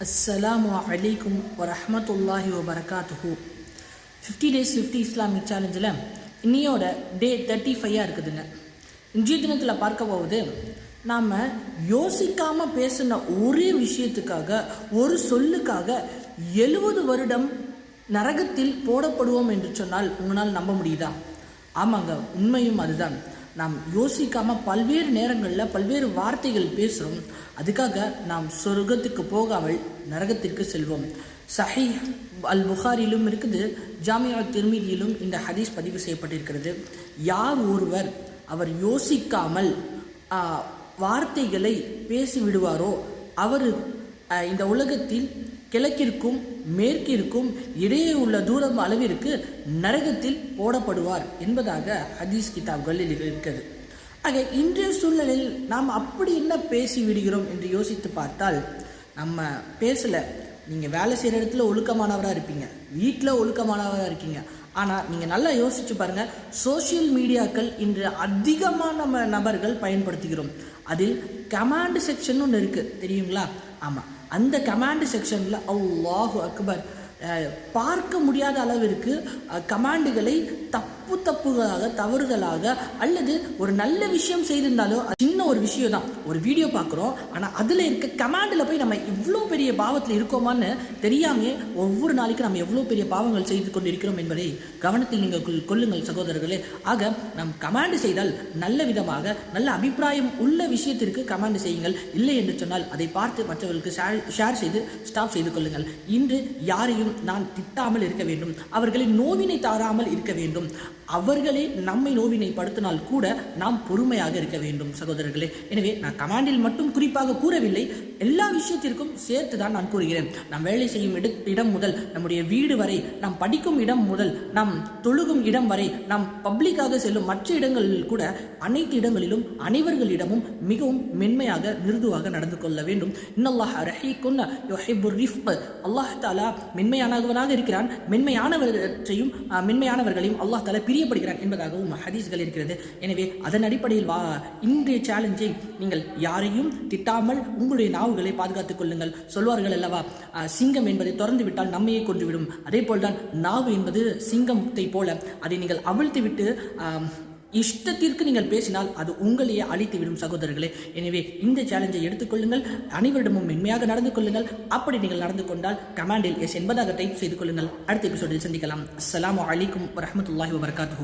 அஸ்ஸலாம் அலைக்கும் வரஹமத்துல்லாஹி வபரகாத்துஹு ஃபிஃப்டி டேஸ் ஃபிஃப்டி இஸ்லாமிக் சேலஞ்சில் இன்னையோட டே தேர்ட்டி ஃபைவாக இருக்குதுங்க. இன்றைய தினத்தில் பார்க்க போவது நாம் யோசிக்காமல் பேசின ஒரே விஷயத்துக்காக ஒரு சொல்லுக்காக எழுபது வருடம் நரகத்தில் போடப்படுவோம் என்று சொன்னால் உங்களால் நம்ப முடியுதா? ஆமாங்க உண்மையும் அதுதான். நாம் யோசிக்காமல் பல்வேறு நேரங்களில் பல்வேறு வார்த்தைகள் பேசுகிறோம் அதுக்காக நாம் சொர்க்கத்துக்கு போகாமல் நரகத்திற்கு செல்வோம். சஹி அல் புகாரிலும் இருக்குது ஜாமியா திருமீதியிலும் இந்த ஹதீஸ் பதிவு செய்யப்பட்டிருக்கிறது. யார் ஒருவர் அவர் யோசிக்காமல் வார்த்தைகளை பேசிவிடுவாரோ அவர் இந்த உலகத்தில் கிழக்கிற்கும் மேற்கிற்கும் இடையே உள்ள தூரம் அளவிற்கு நரகத்தில் போடப்படுவார் என்பதாக ஹதீஸ் கிதாப்களில் இருக்கிறது. ஆக இன்றைய சூழ்நிலையில் நாம் அப்படி என்ன பேசி விடுகிறோம் என்று யோசித்து பார்த்தால் நம்ம பேசலை. நீங்கள் வேலை செய்கிற இடத்துல ஒழுக்கமானவராக இருப்பீங்க. வீட்டில் ஒழுக்கமானவராக இருக்கீங்க. ஆனால் நீங்கள் நல்லா யோசிச்சு பாருங்கள் சோஷியல் மீடியாக்கள் இன்று அதிகமாக நம்ம நபர்கள் பயன்படுத்துகிறோம். அதில் கமாண்ட் செக்ஷன் ஒன்று இருக்குது தெரியுங்களா? ஆமாம் அந்த கமாண்ட் செக்ஷனில் அல்லாஹு அக்பர் பார்க்க முடியாத அளவிற்கு கமாண்டுகளை தப்பு தப்புகளாக தவறுகளாக அல்லது ஒரு நல்ல விஷயம் செய்திருந்தாலும் அது சின்ன ஒரு விஷயம் தான் ஒரு வீடியோ பார்க்குறோம் ஆனால் அதில் இருக்க கமாண்டில் போய் நம்ம இவ்வளோ பெரிய பாவத்தில் இருக்கோமான்னு தெரியாமே ஒவ்வொரு நாளைக்கும் நம்ம எவ்வளோ பெரிய பாவங்கள் செய்து கொண்டிருக்கிறோம் என்பதை கவனத்தில் நீங்கள் கொள்- கொள்ளுங்கள் சகோதரர்களே. ஆக நாம் கமாண்டு செய்தால் நல்ல விதமாக நல்ல அபிப்பிராயம் உள்ள விஷயத்திற்கு கமாண்டு செய்யுங்கள். இல்லை என்று சொன்னால் அதை பார்த்து மற்றவர்களுக்கு ஷேர் ஷேர் செய்து ஸ்டாப் செய்து கொள்ளுங்கள். இன்று யாரையும் நான் திட்டாமல் இருக்க வேண்டும். அவர்களின் நோவினை தாராமல் இருக்க வேண்டும். அவர்களே நம்மை நோவினை படுத்தினால் கூட நாம் பொறுமையாக இருக்க வேண்டும் சகோதரர்களே. எனவே நான் கமாண்டில் மட்டும் குறிப்பாக கூறவில்லை. எல்லா விஷயத்திற்கும் சேர்த்து தான் நான் கூறுகிறேன். நாம் வேலை செய்யும் இட இடம் முதல் நம்முடைய வீடு வரை நாம் படிக்கும் இடம் முதல் நாம் தொழுகும் இடம் வரை நாம் பப்ளிக்காக செல்லும் மற்ற இடங்களில் கூட அனைத்து இடங்களிலும் அனைவர்களிடமும் மிகவும் மென்மையாக மிருதுவாக நடந்து கொள்ள வேண்டும். இன்னல்லாஹ் ரஹீக்குன் யுஹிப்புர் ரிஃப் அல்லாஹ் தாலா மென்மையானவனாக இருக்கிறான். மென்மையானவற்றையும் மென்மையானவர்களையும் அல்லாஹ் தாலா பிரியப்படுகிறான் என்பதாகவும் ஹதீஸ்கள் இருக்கிறது. எனவே அதன் அடிப்படையில் வா இன்றைய சேலஞ்சை நீங்கள் யாரையும் திட்டாமல் உங்களுடைய நாவுகளை பாதுகாத்துக் கொள்ளுங்கள். சொல்வார்கள் அல்லவா சிங்கம் என்பதை திறந்து விட்டால் நம்மையே கொன்றுவிடும். அதே போல்தான் நாவு என்பது சிங்கத்தை போல அதை நீங்கள் அவிழ்த்து விட்டு இஷ்டத்திற்கு நீங்கள் பேசினால் அது உங்களையே அழித்துவிடும் சகோதரர்களே. எனவே இந்த சேலஞ்சை எடுத்துக்கொள்ளுங்கள். அனைவரிடமும் மென்மையாக நடந்து கொள்ளுங்கள். அப்படி நீங்கள் நடந்து கொண்டால் கமாண்டில் எஸ் என்பதாக டைப் செய்து கொள்ளுங்கள். அடுத்த எபிசோடில் சந்திக்கலாம். அஸ்லாம் அலைக்கும் வரமத்துல்லாஹி வபர்காத்து